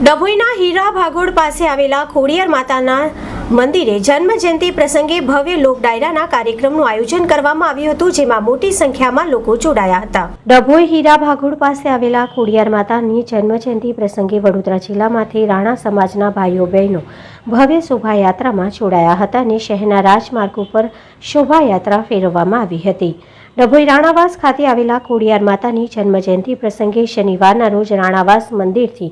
ડભોઈના હીરા ભાગોળ પાસે આવેલા ખોડિયાર માતાના મંદિરે જન્મ જયંતિ પ્રસંગે ભવ્ય લોક ડાયરાના કાર્યક્રમનું આયોજન કરવામાં આવ્યું હતું, જેમાં મોટી સંખ્યામાં લોકો જોડાયા હતા. ડભોઈ હીરા ભાગોળ પાસે આવેલા ખોડિયાર માતાની જન્મ જયંતિ પ્રસંગે વડોદરા જિલ્લામાંથી રાણા સમાજના ભાઈઓ બહેનો ભવ્ય શોભાયાત્રામાં જોડાયા હતા અને શહેરના રાજમાર્ગ ઉપર શોભાયાત્રા ફેરવવામાં આવી હતી. ડભોઈ રાણાવાસ ખાતે આવેલા ખોડિયાર માતાની જન્મજયંતિ પ્રસંગે શનિવારના રોજ રાણાવાસ મંદિરથી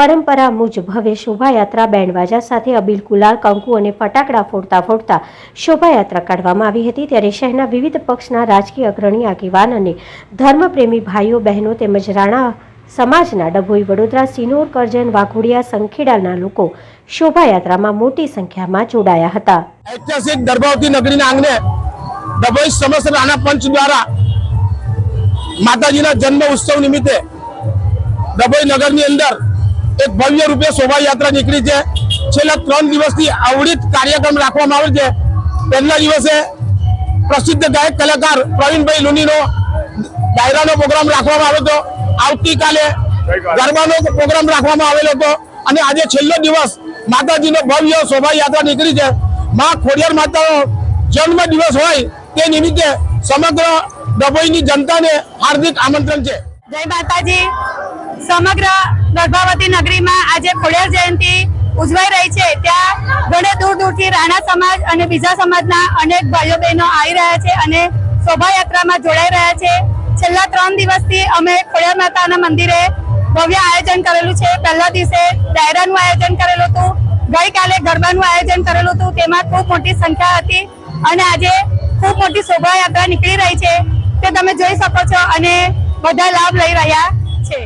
પરંપરા મુજબ ભવ્ય શોભાયાત્રા બેન્ડવાજા સાથે અબીલ ગુલાલ કંકુ અને ફટાકડા ફોડતા ફોડતા શોભાયાત્રા કાઢવામાં આવી હતી. ત્યારે શહેરના વિવિધ પક્ષના રાજકીય અગ્રણી, આગેવાન અને ધર્મપ્રેમી ભાઈઓ, બહેનો તેમજ રાણા સમાજના ડભોઈ વડોદરા, સિનોર, કરજણ, વાઘોડિયા સંખેડાના લોકો શોભાયાત્રામાં મોટી સંખ્યામાં જોડાયા હતા. ઐતિહાસિક દર્ભાવતી નગરીના આંગણે ડભોઈ સમસ્ત નાના પંચ દ્વારા માતાજીના જન્મ ઉત્સવ નિમિત્તે ડભોઈ નગરની અંદર એક ભવ્ય રૂપે શોભાયાત્રા નીકળી છે. છેલ્લા ત્રણ દિવસથી અવળિત કાર્યક્રમ રાખવામાં આવે છે. પહેલા દિવસે પ્રસિદ્ધ ગાયક કલાકાર પ્રવીણભાઈ લુનીનો ડાયરાનો પ્રોગ્રામ રાખવામાં આવ્યો હતો. આવતીકાલે ગરબાનો પ્રોગ્રામ રાખવામાં આવેલો હતો. અને આજે છેલ્લો દિવસ માતાજીનો ભવ્ય શોભાયાત્રા નીકળી છે. માં ખોડિયાર માતાનો જન્મ દિવસ હોય તે નિમિત્તે સમગ્ર ડભોઈની જનતાને હાર્દિક આમંત્રણ છે. જય માતાજી. સમગ્ર ગર્ભાવતી નગરીમાં આજે ખોડિયાર જયંતિ ઉજવાઈ રહી છે. ત્યાં ઘણે દૂર દૂરથી રાણા સમાજ અને બીજા સમાજના અનેક ભાઈઓ બહેનો આવી રહ્યા છે અને શોભાયાત્રામાં જોડાઈ રહ્યા છે. છેલ્લા ત્રણ દિવસથી અમે ખોડિયાર માતાના મંદિરે ભવ્ય આયોજન કરેલું છે. પહેલા દિવસે ડાયરાનું આયોજન કરેલું હતું. ગઈકાલે ગરબાનું આયોજન કરેલું હતું. તેમાં ખૂબ મોટી સંખ્યા હતી. અને આજે ખૂબ મોટી શોભાયાત્રા નીકળી રહી છે તે તમે જોઈ શકો છો અને બધા લાભ લઈ રહ્યા